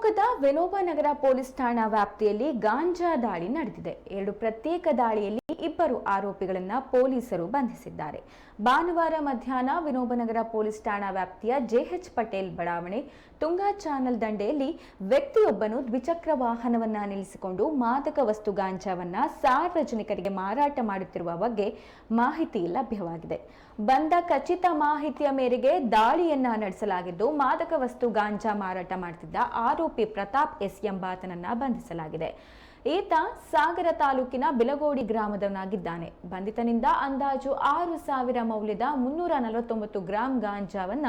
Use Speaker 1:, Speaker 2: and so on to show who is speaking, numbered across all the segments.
Speaker 1: ಶಿವಮೊಗ್ಗದ ವಿನೋಬನಗರ ಪೊಲೀಸ್ ಠಾಣಾ ವ್ಯಾಪ್ತಿಯಲ್ಲಿ ಗಾಂಜಾ ದಾಳಿ ನಡೆದಿದೆ. ಎರಡು ಪ್ರತ್ಯೇಕ ದಾಳಿಯಲ್ಲಿ ಇಬ್ಬರು ಆರೋಪಿಗಳನ್ನ ಪೊಲೀಸರು ಬಂಧಿಸಿದ್ದಾರೆ. ಭಾನುವಾರ ಮಧ್ಯಾಹ್ನ ವಿನೋಬನಗರ ಪೊಲೀಸ್ ಠಾಣಾ ವ್ಯಾಪ್ತಿಯ ಜೆಎಚ್ ಪಟೇಲ್ ಬಡಾವಣೆ ತುಂಗಾ ಚಾನಲ್ ದಂಡೆಯಲ್ಲಿ ವ್ಯಕ್ತಿಯೊಬ್ಬನು ದ್ವಿಚಕ್ರ ವಾಹನವನ್ನ ನಿಲ್ಲಿಸಿಕೊಂಡು ಮಾದಕ ವಸ್ತು ಗಾಂಜಾವನ್ನ ಸಾರ್ವಜನಿಕರಿಗೆ ಮಾರಾಟ ಮಾಡುತ್ತಿರುವ ಬಗ್ಗೆ ಮಾಹಿತಿ ಲಭ್ಯವಾಗಿದೆ. ಬಂದ ಖಚಿತ ಮಾಹಿತಿಯ ಮೇರೆಗೆ ದಾಳಿಯನ್ನ ನಡೆಸಲಾಗಿದ್ದು ಮಾದಕ ವಸ್ತು ಗಾಂಜಾ ಮಾರಾಟ ಮಾಡುತ್ತಿದ್ದ ಆರೋಪಿ ಪ್ರತಾಪ್ ಎಸ್ ಎಂಬಾತನನ್ನ ಬಂಧಿಸಲಾಗಿದೆ. ಈತ ಸಾಗರ ತಾಲೂಕಿನ ಬಿಲಗೋಡಿ ಗ್ರಾಮದವನಾಗಿದ್ದಾನೆ. ಬಂಧಿತನಿಂದ ಅಂದಾಜು ಆರು ಸಾವಿರ ಮೌಲ್ಯದ ಮುನ್ನೂರ ನಲವತ್ತೊಂಬತ್ತು ಗ್ರಾಂ ಗಾಂಜಾವನ್ನ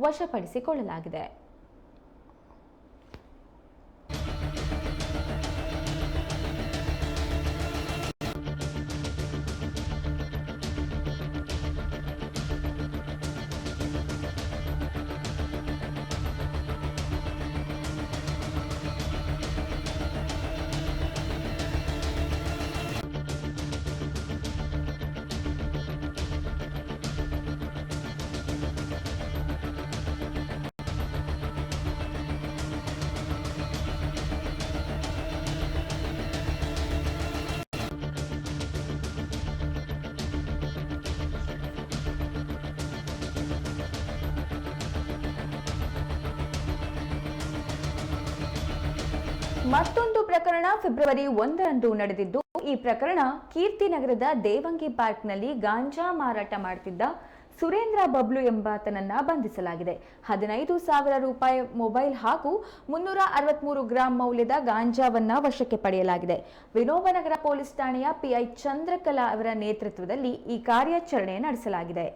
Speaker 1: ವಶಪಡಿಸಿಕೊಳ್ಳಲಾಗಿದೆ. ಮತ್ತೊಂದು ಪ್ರಕರಣ ಫೆಬ್ರವರಿ ಒಂದರಂದು ನಡೆದಿದ್ದು, ಈ ಪ್ರಕರಣ ಕೀರ್ತಿನಗರದ ದೇವಂಗಿ ಪಾರ್ಕ್ನಲ್ಲಿ ಗಾಂಜಾ ಮಾರಾಟ ಮಾಡುತ್ತಿದ್ದ ಸುರೇಂದ್ರ ಬಬ್ಲು ಎಂಬಾತನನ್ನ ಬಂಧಿಸಲಾಗಿದೆ. ಹದಿನೈದು ಸಾವಿರ ರೂಪಾಯಿ ಮೊಬೈಲ್ ಹಾಗೂ ಮುನ್ನೂರ ಅರವತ್ಮೂರು ಗ್ರಾಂ ಮೌಲ್ಯದ ಗಾಂಜಾವನ್ನ ವಶಕ್ಕೆ ಪಡೆಯಲಾಗಿದೆ. ವಿನೋಬನಗರ ಪೊಲೀಸ್ ಠಾಣೆಯ ಪಿಐ ಚಂದ್ರಕಲಾ ಅವರ ನೇತೃತ್ವದಲ್ಲಿ ಈ ಕಾರ್ಯಾಚರಣೆ ನಡೆಸಲಾಗಿದೆ.